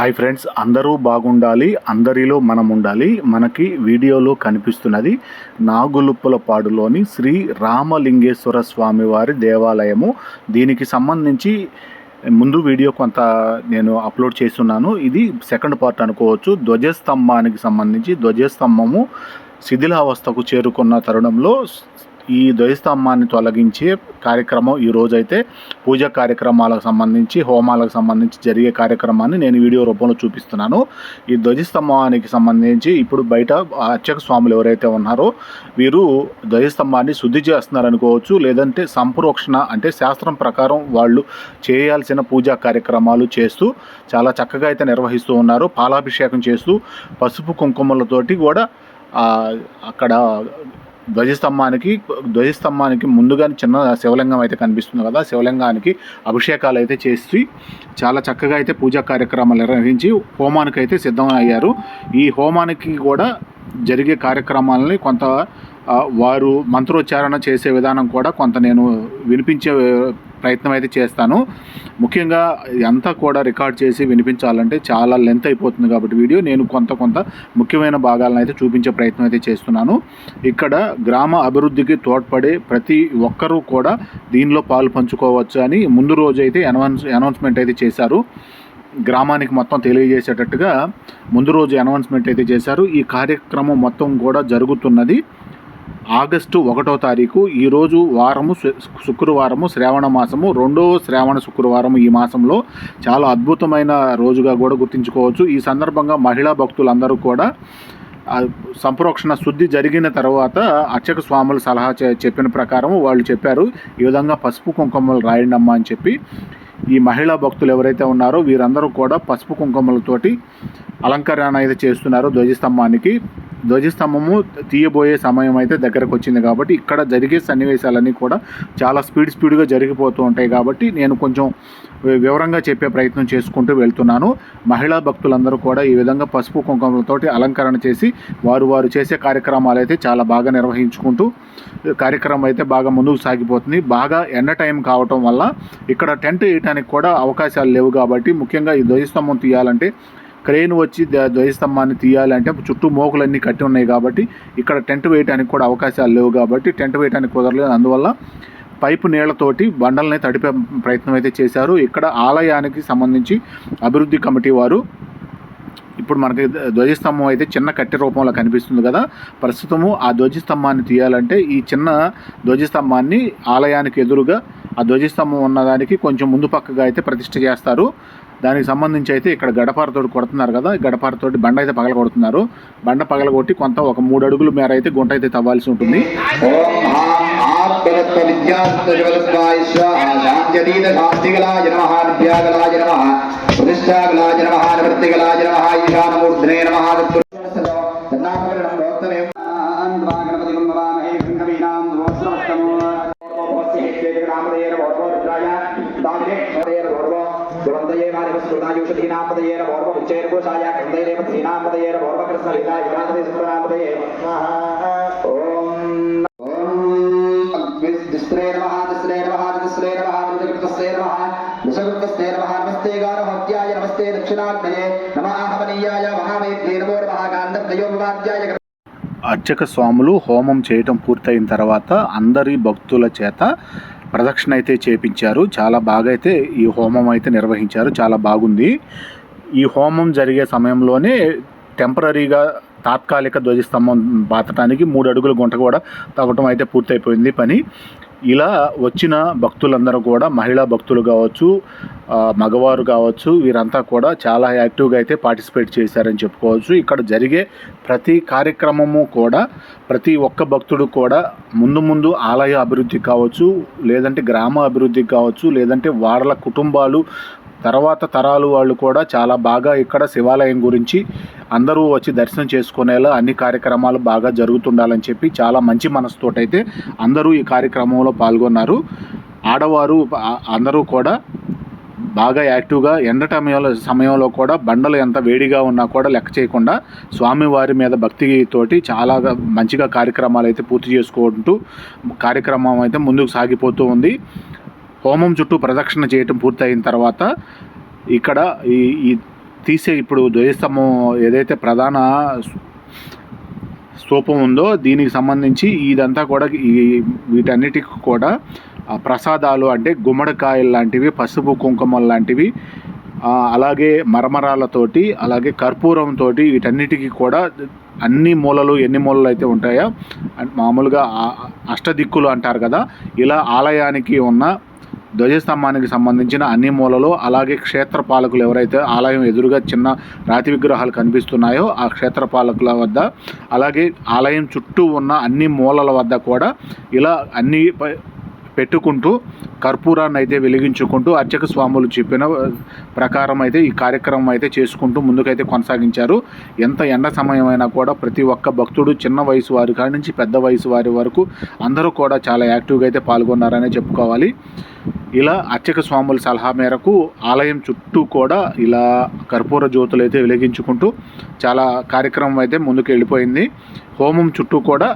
Hi friends అందరూ బాగుండాలి అందరిలో మనం ఉండాలి మనకి వీడియోలో కనిపిస్తున్నది నాగులుప్పలపాడులోని శ్రీ రామలింగేశ్వర స్వామి వారి దేవాలయము. దీనికి సంబంధించి ముందు వీడియో కొంత నేను అప్లోడ్ చేస్తున్నాను. ఇది సెకండ్ పార్ట్ అనుకోవచ్చు. ధ్వజస్తంభానికి సంబంధించి ధ్వజస్తంభము శిథిలావస్థకు చేరుకున్న తరుణంలో ఈ ధ్వజస్తంభాన్ని తొలగించే కార్యక్రమం ఈ రోజైతే పూజ కార్యక్రమాలకు సంబంధించి హోమాలకు సంబంధించి జరిగే కార్యక్రమాన్ని నేను వీడియో రూపంలో చూపిస్తున్నాను. ఈ ధ్వజస్తంభానికి సంబంధించి ఇప్పుడు బయట అర్చక స్వాములు ఎవరైతే ఉన్నారో వీరు ధ్వజస్తంభాన్ని శుద్ధి చేస్తున్నారు అనుకోవచ్చు లేదంటే సంప్రోక్షణ అంటే శాస్త్రం ప్రకారం వాళ్ళు చేయాల్సిన పూజా కార్యక్రమాలు చేస్తూ చాలా చక్కగా అయితే నిర్వహిస్తూ ఉన్నారు. పాలాభిషేకం చేస్తూ పసుపు కుంకుమలతోటి కూడా అక్కడ ధ్వజస్తంభానికి ధ్వజస్తంభానికి ముందుగా చిన్న శివలింగం అయితే కనిపిస్తుంది కదా శివలింగానికి అభిషేకాలు అయితే చేసి చాలా చక్కగా అయితే పూజా కార్యక్రమాలు నిర్వహించి హోమానికి అయితే సిద్ధం అయ్యారు. ఈ హోమానికి కూడా జరిగే కార్యక్రమాలని కొంత వారు మంత్రోచ్చారణ చేసే విధానం కూడా కొంత నేను వినిపించే ప్రయత్నం అయితే చేస్తాను. ముఖ్యంగా అంతా కూడా రికార్డ్ చేసి వినిపించాలంటే చాలా లెంత్ అయిపోతుంది కాబట్టి వీడియో నేను కొంత కొంత ముఖ్యమైన భాగాలను అయితే చూపించే ప్రయత్నం అయితే చేస్తున్నాను. ఇక్కడ గ్రామ అభివృద్ధికి తోడ్పడే ప్రతి ఒక్కరూ కూడా దీనిలో పాలు పంచుకోవచ్చు అని ముందు రోజు అయితే అనౌన్స్ అనౌన్స్మెంట్ అయితే చేశారు. గ్రామానికి మొత్తం తెలియజేసేటట్టుగా ముందు రోజు అనౌన్స్మెంట్ అయితే చేశారు. ఈ కార్యక్రమం మొత్తం కూడా జరుగుతున్నది. ఆగస్టు ఒకటో తారీఖు ఈరోజు వారము శుక్రవారము శ్రావణ మాసము. రెండో శ్రావణ శుక్రవారం ఈ మాసంలో చాలా అద్భుతమైన రోజుగా కూడా గుర్తించుకోవచ్చు. ఈ సందర్భంగా మహిళా భక్తులందరూ కూడా సంప్రోక్షణ శుద్ధి జరిగిన తర్వాత అర్చక స్వాములు సలహా చెప్పిన ప్రకారం వాళ్ళు చెప్పారు ఈ విధంగా పసుపు కుంకుమలు రాయండి అమ్మా అని చెప్పి. ఈ మహిళా భక్తులు ఎవరైతే ఉన్నారో వీరందరూ కూడా పసుపు కుంకుమలతోటి అలంకరణ అయితే చేస్తున్నారు ధ్వజస్తంభానికి. ధ్వజస్తంభము తీయబోయే సమయం అయితే దగ్గరకు వచ్చింది కాబట్టి ఇక్కడ జరిగే సన్నివేశాలన్నీ కూడా చాలా స్పీడ్ స్పీడ్గా జరిగిపోతూ ఉంటాయి కాబట్టి నేను కొంచెం వివరంగా చెప్పే ప్రయత్నం చేసుకుంటూ వెళ్తున్నాను. మహిళా భక్తులందరూ కూడా ఈ విధంగా పసుపు కుంకుమలతోటి అలంకరణ చేసి వారు వారు చేసే కార్యక్రమాలు అయితే చాలా బాగా నిర్వహించుకుంటూ కార్యక్రమం అయితే బాగా ముందుకు సాగిపోతుంది. బాగా ఎండ టైం కావటం వల్ల ఇక్కడ టెంట్ వేయడానికి కూడా అవకాశాలు లేవు కాబట్టి ముఖ్యంగా ఈ ధ్వజస్తంభం తీయాలంటే క్రెయిన్ వచ్చి ధ్వజస్తంభాన్ని తీయాలంటే చుట్టూ మోకులన్నీ కట్టి ఉన్నాయి కాబట్టి ఇక్కడ టెంట్ వేయడానికి కూడా అవకాశాలు లేవు కాబట్టి టెంట్ వేయడానికి కుదరలేదు. అందువల్ల పైపు నీళ్ళతోటి బండల్ని తడిపే ప్రయత్నం అయితే చేశారు. ఇక్కడ ఆలయానికి సంబంధించి అభివృద్ధి కమిటీ వారు ఇప్పుడు మనకి ధ్వజస్తంభం అయితే చిన్న కట్టె రూపంలో కనిపిస్తుంది కదా. ప్రస్తుతము ఆ ధ్వజస్తంభాన్ని తీయాలంటే ఈ చిన్న ధ్వజస్తంభాన్ని ఆలయానికి ఎదురుగా ఆ ధ్వజస్తంభం ఉన్నదానికి కొంచెం ముందు పక్కగా అయితే ప్రతిష్ఠ చేస్తారు. దానికి సంబంధించి అయితే ఇక్కడ గడపారతోటి కొడుతున్నారు కదా గడపారతోటి బండ అయితే పగల కొడుతున్నారు బండ పగల కొట్టి కొంత ఒక మూడు అడుగులు మేర అయితే గుంట అయితే తవ్వాల్సి ఉంటుంది ఓం ఆత్మతత్వ విద్యాత్మజగత్వాయ స్వాహ శాంత్యతీత శాంతిగలాయ నమః ఓం నమః నమః నమః నమః నమః నమస్తే గారహత్యాయ నమస్తే దక్షిణాగ్నయే నమః ఆహవనీయాయ మహావేద్యే నమో నమః అర్చక స్వాములు హోమం చేయటం పూర్తయిన తర్వాత అందరి భక్తుల చేత ప్రదక్షిణ అయితే చేపించారు. చాలా బాగా అయితే ఈ హోమం అయితే నిర్వహించారు. చాలా బాగుంది. ఈ హోమం జరిగే సమయంలోనే టెంపరీగా తాత్కాలిక ధ్వజస్తంభం పాతటానికి మూడు అడుగుల గుంట కూడా తవ్వటం అయితే పూర్తయిపోయింది పని. ఇలా వచ్చిన భక్తులందరూ కూడా మహిళా భక్తులు కావచ్చు మగవారు కావచ్చు వీరంతా కూడా చాలా యాక్టివ్గా అయితే పార్టిసిపేట్ చేశారని చెప్పుకోవచ్చు. ఇక్కడ జరిగే ప్రతి కార్యక్రమము కూడా ప్రతి ఒక్క భక్తుడు కూడా ముందు ముందు ఆలయ అభివృద్ధి కావచ్చు లేదంటే గ్రామ అభివృద్ధి కావచ్చు లేదంటే వాళ్ళ కుటుంబాలు తర్వాత తరాలు వాళ్ళు కూడా చాలా బాగా ఇక్కడ శివాలయం గురించి అందరూ వచ్చి దర్శనం చేసుకునేలా అన్ని కార్యక్రమాలు బాగా జరుగుతుండాలని చెప్పి చాలా మంచి మనసుతోటైతే అందరూ ఈ కార్యక్రమంలో పాల్గొన్నారు. ఆడవారు అందరూ కూడా బాగా యాక్టివ్గా ఎండ సమయంలో సమయంలో కూడా బండలు ఎంత వేడిగా ఉన్నా కూడా లెక్క చేయకుండా స్వామివారి మీద భక్తితోటి చాలా మంచిగా కార్యక్రమాలు అయితే పూర్తి చేసుకుంటూ కార్యక్రమం అయితే ముందుకు సాగిపోతూ ఉంది. హోమం చుట్టూ ప్రదక్షిణ చేయటం పూర్తయిన తర్వాత ఇక్కడ ఈ ఈ తీసే ఇప్పుడు ధ్వజస్తంభం ఏదైతే ప్రధాన స్తూపం ఉందో దీనికి సంబంధించి ఇదంతా కూడా ఈ వీటన్నిటికి కూడా ప్రసాదాలు అంటే గుమ్మడికాయలు లాంటివి పసుపు కుంకుమలు లాంటివి అలాగే మరమరాలతోటి అలాగే కర్పూరంతో వీటన్నిటికీ కూడా అన్ని మూలలు ఎన్ని మూలలు అయితే ఉంటాయో మామూలుగా అష్టదిక్కులు అంటారు కదా ఇలా ఆలయానికి ఉన్న ధ్వజస్తంభానికి సంబంధించిన అన్ని మూలలు అలాగే క్షేత్ర పాలకులు ఎవరైతే ఆలయం ఎదురుగా చిన్న రాతి విగ్రహాలు కనిపిస్తున్నాయో ఆ క్షేత్ర పాలకుల వద్ద అలాగే ఆలయం చుట్టూ ఉన్న అన్ని మూలల వద్ద కూడా ఇలా అన్ని పెట్టుకుంటూ కర్పూరాన్ని అయితే వెలిగించుకుంటూ అర్చక స్వాములు చెప్పిన ప్రకారం అయితే ఈ కార్యక్రమం అయితే చేసుకుంటూ ముందుకైతే కొనసాగించారు. ఎంత ఎండ సమయమైనా కూడా ప్రతి ఒక్క భక్తుడు చిన్న వయసు వారి కాడి నుంచి పెద్ద వయసు వారి వరకు అందరూ కూడా చాలా యాక్టివ్గా అయితే పాల్గొన్నారనే చెప్పుకోవాలి. ఇలా అర్చక స్వాముల సలహా మేరకు ఆలయం చుట్టూ కూడా ఇలా కర్పూర జ్యోతులు అయితే వెలిగించుకుంటూ చాలా కార్యక్రమం అయితే ముందుకు వెళ్ళిపోయింది. హోమం చుట్టూ కూడా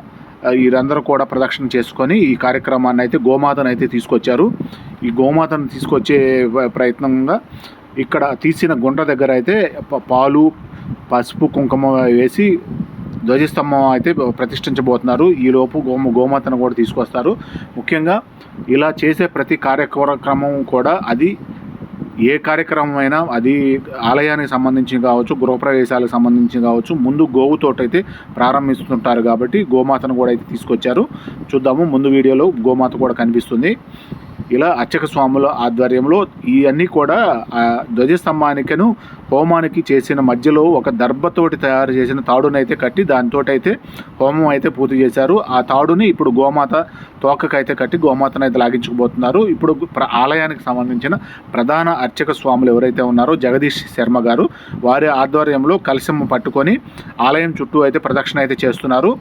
వీరందరూ కూడా ప్రదక్షిణ చేసుకొని ఈ కార్యక్రమాన్ని అయితే గోమాతను అయితే తీసుకొచ్చారు. ఈ గోమాతను తీసుకొచ్చే ప్రయత్నంగా ఇక్కడ తీసిన గుండ్ర దగ్గర అయితే ప- పాలు పసుపు కుంకుమ వేసి ధ్వజస్తంభం అయితే ప్రతిష్ఠించబోతున్నారు. ఈలోపు గోమ గోమాతను కూడా తీసుకొస్తారు. ముఖ్యంగా ఇలా చేసే ప్రతి కార్యక్రమం కూడా అది ఏ కార్యక్రమం అయినా అది ఆలయానికి సంబంధించి కావచ్చు గృహప్రవేశాలకు సంబంధించి కావచ్చు ముందు గోవుతోటైతే ప్రారంభిస్తుంటారు కాబట్టి గోమాతను కూడా అయితే తీసుకొచ్చారు. చూద్దాము ముందు వీడియోలో గోమాత కూడా కనిపిస్తుంది. ఇలా అర్చక స్వాముల ఆధ్వర్యంలో ఇవన్నీ కూడా ధ్వజస్తంభానికను హోమానికి చేసిన మధ్యలో ఒక దర్భతోటి తయారు చేసిన తాడునైతే కట్టి దానితోటైతే హోమం అయితే పూర్తి చేశారు. ఆ తాడుని ఇప్పుడు గోమాత తోకకైతే కట్టి గోమాతను అయితే లాగించుకుపోతున్నారు. ఇప్పుడు ప్ర- ఆలయానికి సంబంధించిన ప్రధాన అర్చక స్వాములు ఎవరైతే ఉన్నారో జగదీష్ శర్మ గారు వారి ఆధ్వర్యంలో కలశం పట్టుకొని ఆలయం చుట్టూ అయితే ప్రదక్షిణ అయితే చేస్తున్నారు.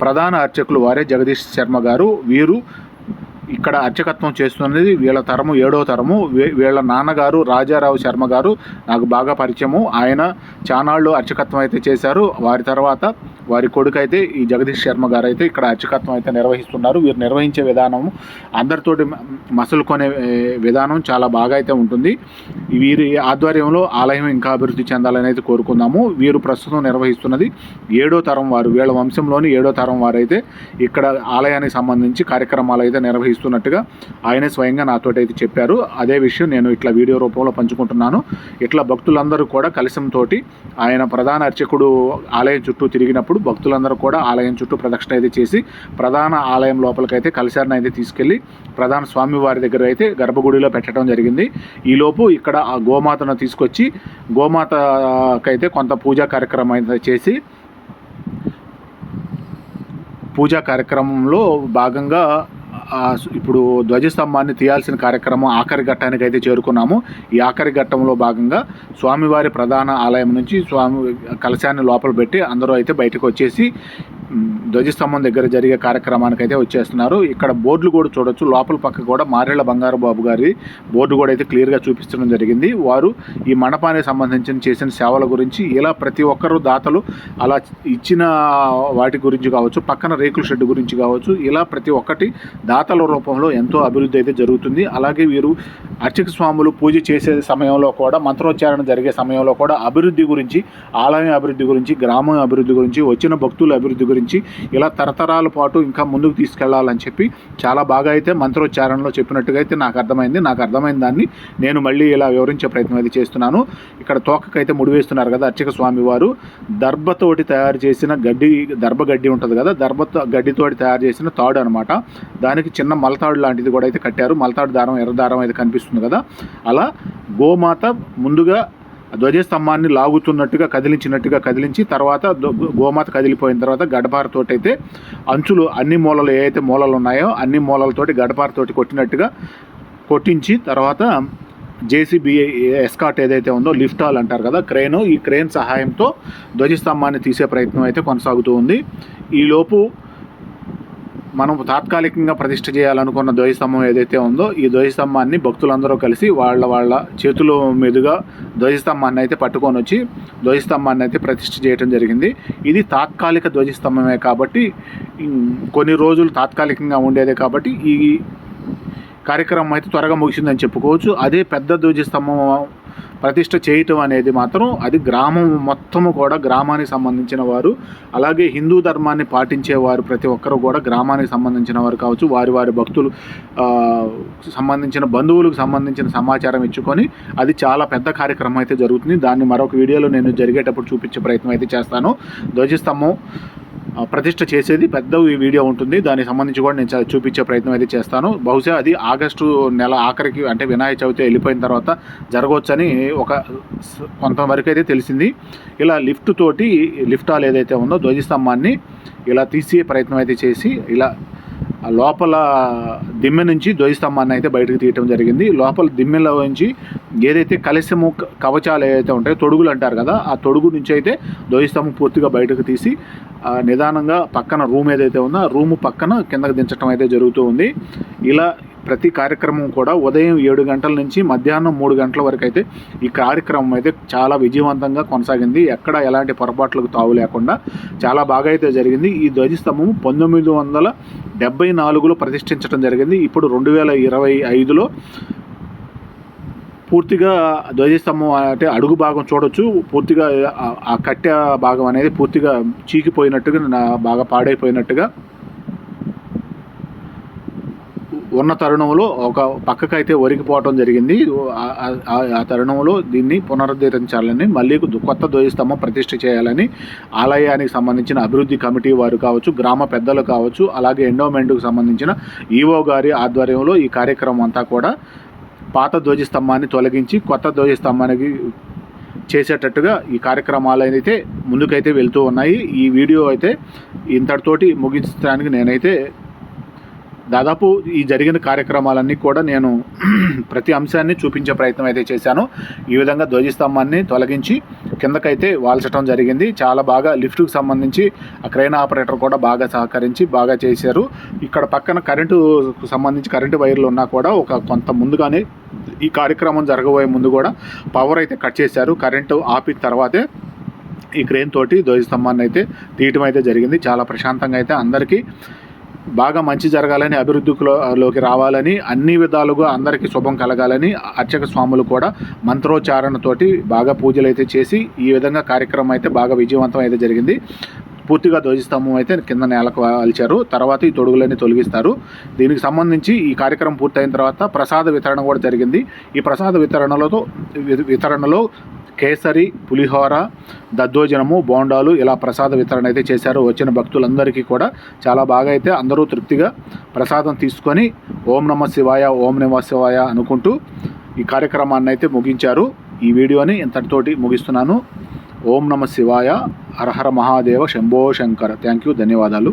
ప్రధాన అర్చకులు వారే జగదీష్ శర్మ గారు. వీరు ఇక్కడ అర్చకత్వం చేస్తున్నది వీళ్ళ తరము ఏడో తరము. వీళ్ళ నాన్నగారు రాజారావు శర్మ గారు నాకు బాగా పరిచయము. ఆయన చానాళ్ళు అర్చకత్వం అయితే చేశారు. వారి తర్వాత వారి కొడుకు అయితే ఈ జగదీష్ శర్మ గారు అయితే ఇక్కడ అర్చకత్వం అయితే నిర్వహిస్తున్నారు. వీరు నిర్వహించే విధానము అందరితోటి మసలు కొనే విధానం చాలా బాగా అయితే ఉంటుంది. వీరి ఆధ్వర్యంలో ఆలయం ఇంకా అభివృద్ధి చెందాలని అయితే కోరుకుందాము. వీరు ప్రస్తుతం నిర్వహిస్తున్నది ఏడో తరం వారు. వీళ్ళ వంశంలోని ఏడో తరం వారైతే ఇక్కడ ఆలయానికి సంబంధించి కార్యక్రమాలు అయితే ఇస్తున్నట్టుగా ఆయనే స్వయంగా నాతోటి అయితే చెప్పారు. అదే విషయం నేను ఇట్లా వీడియో రూపంలో పంచుకుంటున్నాను. ఇట్లా భక్తులందరూ కూడా కలశంతో ఆయన ప్రధాన అర్చకుడు ఆలయం చుట్టూ తిరిగినప్పుడు భక్తులందరూ కూడా ఆలయం చుట్టూ ప్రదక్షిణ అయితే చేసి ప్రధాన ఆలయం లోపలికైతే కలశాన్ని అయితే తీసుకెళ్ళి ప్రధాన స్వామి వారి దగ్గర అయితే గర్భగుడిలో పెట్టడం జరిగింది. ఈలోపు ఇక్కడ ఆ గోమాతను తీసుకొచ్చి గోమాతకైతే కొంత పూజా కార్యక్రమం అయితే చేసి పూజా కార్యక్రమంలో భాగంగా ఇప్పుడు ధ్వజస్తంభాన్ని తీయాల్సిన కార్యక్రమం ఆఖరి ఘట్టానికి అయితే చేరుకున్నాము. ఈ ఆఖరి ఘట్టంలో భాగంగా స్వామివారి ప్రధాన ఆలయం నుంచి స్వామి కలశాన్ని లోపల పెట్టి అందరూ అయితే బయటకు వచ్చేసి ధ్వజస్తంభం దగ్గర జరిగే కార్యక్రమానికి అయితే వచ్చేస్తున్నారు. ఇక్కడ బోర్డులు కూడా చూడొచ్చు. లోపల పక్క కూడా మారేళ్ళ బంగారు బాబు గారి బోర్డు కూడా అయితే క్లియర్గా చూపించడం జరిగింది. వారు ఈ మండపానికి సంబంధించిన చేసిన సేవల గురించి ఇలా ప్రతి ఒక్కరు దాతలు అలా ఇచ్చిన వాటి గురించి కావచ్చు పక్కన రేకుల షెడ్ గురించి కావచ్చు ఇలా ప్రతి ఒక్కటి దాతల రూపంలో ఎంతో అభివృద్ధి అయితే జరుగుతుంది. అలాగే వీరు అర్చక స్వాములు పూజ చేసే సమయంలో కూడా మంత్రోచ్చారణ జరిగే సమయంలో కూడా అభివృద్ధి గురించి ఆలయం అభివృద్ధి గురించి గ్రామం అభివృద్ధి గురించి వచ్చిన భక్తుల అభివృద్ధి గురించి ఇలా తరతరాల పాటు ఇంకా ముందుకు తీసుకెళ్ళాలని చెప్పి చాలా బాగా అయితే మంత్రోచ్చారణలో చెప్పినట్టుగా అయితే నాకు అర్థమైంది. నాకు అర్థమైన దాన్ని నేను మళ్ళీ ఇలా వివరించే ప్రయత్నం అయితే చేస్తున్నాను. ఇక్కడ తోకకైతే ముడివేస్తున్నారు కదా అర్చక స్వామి వారు. దర్భతోటి తయారు చేసిన గడ్డి దర్భ గడ్డి ఉంటుంది కదా దర్భ గడ్డితోటి తయారు చేసిన తాడు అనమాట దానికి చిన్న మలతాడు లాంటిది కూడా అయితే కట్టారు. మలతాడు దారం ఎర్ర దారం అయితే కనిపిస్తుంది కదా. అలా గోమాత ముందుగా ధ్వజస్తంభాన్ని లాగుతున్నట్టుగా కదిలించినట్టుగా కదిలించి తర్వాత గోమాత కదిలిపోయిన తర్వాత గడపారతోటి అయితే అంచులు అన్ని మూలలు ఏ అయితే మూలలు ఉన్నాయో అన్ని మూలలతోటి గడపారతోటి కొట్టినట్టుగా కొట్టించి తర్వాత జేసీబీ ఎస్కాట్ ఏదైతే ఉందో లిఫ్ట్ ఆల్ అంటారు కదా క్రేను ఈ క్రేన్ సహాయంతో ధ్వజస్తంభాన్ని తీసే ప్రయత్నం అయితే కొనసాగుతూ ఉంది. ఈలోపు మనం తాత్కాలికంగా ప్రతిష్ఠ చేయాలనుకున్న ధ్వజస్తంభం ఏదైతే ఉందో ఈ ధ్వజస్తంభాన్ని భక్తులందరూ కలిసి వాళ్ళ వాళ్ళ చేతుల మీదుగా ధ్వజస్తంభాన్ని అయితే పట్టుకొని వచ్చి ధ్వజస్తంభాన్ని అయితే ప్రతిష్ఠ చేయడం జరిగింది. ఇది తాత్కాలిక ధ్వజస్తంభమే కాబట్టి కొన్ని రోజులు తాత్కాలికంగా ఉండేదే కాబట్టి ఈ కార్యక్రమం అయితే త్వరగా ముగిసిందని చెప్పుకోవచ్చు. అదే పెద్ద ధ్వజస్తంభం ప్రతిష్ట చేయటం అనేది మాత్రం అది గ్రామం మొత్తము కూడా గ్రామానికి సంబంధించిన వారు అలాగే హిందూ ధర్మాన్ని పాటించేవారు ప్రతి ఒక్కరు కూడా గ్రామానికి సంబంధించిన వారు కావచ్చు వారి వారి భక్తులు సంబంధించిన బంధువులకు సంబంధించిన సమాచారం ఇచ్చుకొని అది చాలా పెద్ద కార్యక్రమం అయితే జరుగుతుంది. దాన్ని మరొక వీడియోలో నేను జరిగేటప్పుడు చూపించే ప్రయత్నం అయితే చేస్తాను. ధ్వజస్తంభం ప్రతిష్ట చేసేది పెద్ద వీడియో ఉంటుంది. దానికి సంబంధించి కూడా నేను చూపించే ప్రయత్నం అయితే చేస్తాను. బహుశా అది ఆగస్టు నెల ఆఖరికి అంటే వినాయక చవితి వెళ్ళిపోయిన తర్వాత జరగవచ్చని ఒక కొంతవరకు అయితే తెలిసింది. ఇలా లిఫ్ట్ తోటి లిఫ్ట్ హాల్ ఏదైతే ఉందో ధ్వజస్తంభాన్ని ఇలా తీసే ప్రయత్నం అయితే చేసి ఇలా లోపల దిమ్మె నుంచి ధ్వజస్తంభాన్ని అయితే బయటకు తీయటం జరిగింది. లోపల దిమ్మెలో నుంచి ఏదైతే కలశము కవచాలు ఏవైతే ఉంటాయో తొడుగులు అంటారు కదా ఆ తొడుగు నుంచి అయితే ధ్వజస్తంభం పూర్తిగా బయటకు తీసి నిదానంగా పక్కన రూమ్ ఏదైతే ఉందో ఆ రూమ్ పక్కన కిందకు దించడం అయితే జరుగుతూ ఉంది. ఇలా ప్రతి కార్యక్రమం కూడా ఉదయం ఏడు గంటల నుంచి మధ్యాహ్నం మూడు గంటల వరకు అయితే ఈ కార్యక్రమం అయితే చాలా విజయవంతంగా కొనసాగింది. ఎక్కడ ఎలాంటి పొరపాట్లకు తావు లేకుండా చాలా బాగా అయితే జరిగింది. ఈ ధ్వజస్తంభం పంతొమ్మిది వందల డెబ్బై నాలుగులో ప్రతిష్ఠించడం జరిగింది. ఇప్పుడు రెండు వేల ఇరవై ఐదులో పూర్తిగా ధ్వజస్తంభం అంటే అడుగు భాగం చూడొచ్చు. పూర్తిగా ఆ- కట్టె భాగం అనేది పూర్తిగా చీకిపోయినట్టుగా నా బాగా పాడైపోయినట్టుగా. ఉన్న తరుణంలో ఒక పక్కకైతే ఒరిగిపోవటం జరిగింది. ఆ- ఆ- ఆ తరుణంలో దీన్ని పునరుద్ధరించాలని మళ్ళీ కొత్త ధ్వజస్తంభం ప్రతిష్ఠ చేయాలని ఆలయానికి సంబంధించిన అభివృద్ధి కమిటీ వారు కావచ్చు గ్రామ పెద్దలు కావచ్చు అలాగే ఎండోమెంట్కు సంబంధించిన ఈవో గారి ఆధ్వర్యంలో ఈ కార్యక్రమం అంతా కూడా పాత ధ్వజస్తంభాన్ని తొలగించి కొత్త ధ్వజస్తంభానికి చేసేటట్టుగా ఈ కార్యక్రమాలు అయితే ముందుకైతే వెళ్తూ ఉన్నాయి. ఈ వీడియో అయితే ఇంతటితోటి ముగించడానికి నేనైతే దాదాపు ఈ జరిగిన కార్యక్రమాలన్నీ కూడా నేను ప్రతి అంశాన్ని చూపించే ప్రయత్నం అయితే చేశాను. ఈ విధంగా ధ్వజస్తంభాన్ని తొలగించి కిందకైతే వాల్చడం జరిగింది. చాలా బాగా లిఫ్ట్కి సంబంధించి ఆ క్రైన్ ఆపరేటర్ కూడా బాగా సహకరించి బాగా చేశారు. ఇక్కడ పక్కన కరెంటు సంబంధించి కరెంటు వైర్లు ఉన్నా కూడా ఒక కొంత ముందుగానే ఈ కార్యక్రమం జరగబోయే ముందు కూడా పవర్ అయితే కట్ చేశారు. కరెంటు ఆపిన తర్వాతే ఈ క్రెయిన్ తోటి ధ్వజస్తంభాన్ని అయితే తీయటం అయితే జరిగింది. చాలా ప్రశాంతంగా అయితే అందరికీ బాగా మంచి జరగాలని అభివృద్ధిలోకి రావాలని అన్ని విధాలుగా అందరికీ శుభం కలగాలని అర్చక స్వాములు కూడా మంత్రోచ్చారణతోటి బాగా పూజలు అయితే చేసి ఈ విధంగా కార్యక్రమం అయితే బాగా విజయవంతం అయితే జరిగింది. పూర్తిగా ధ్వజస్తంభం అయితే కింద నేలకు అలిచారు. తర్వాత ఈ తొడుగులన్నీ తొలగిస్తారు. దీనికి సంబంధించి ఈ కార్యక్రమం పూర్తయిన తర్వాత ప్రసాద వితరణ కూడా జరిగింది. ఈ ప్రసాద వితరణలో వితరణలో కేసరి పులిహోర దద్దోజనము బోండాలు ఇలా ప్రసాద వితరణ అయితే చేశారు. వచ్చిన భక్తులందరికీ కూడా చాలా బాగా అయితే అందరూ తృప్తిగా ప్రసాదం తీసుకొని ఓం నమ శివాయ ఓం నమ శివాయ అనుకుంటూ ఈ కార్యక్రమాన్ని అయితే ముగించారు. ఈ వీడియోని ఇంతటితోటి ముగిస్తున్నాను. ఓం నమ శివాయ. హరహర మహాదేవ శంభో శంకర. థ్యాంక్ యూ ధన్యవాదాలు.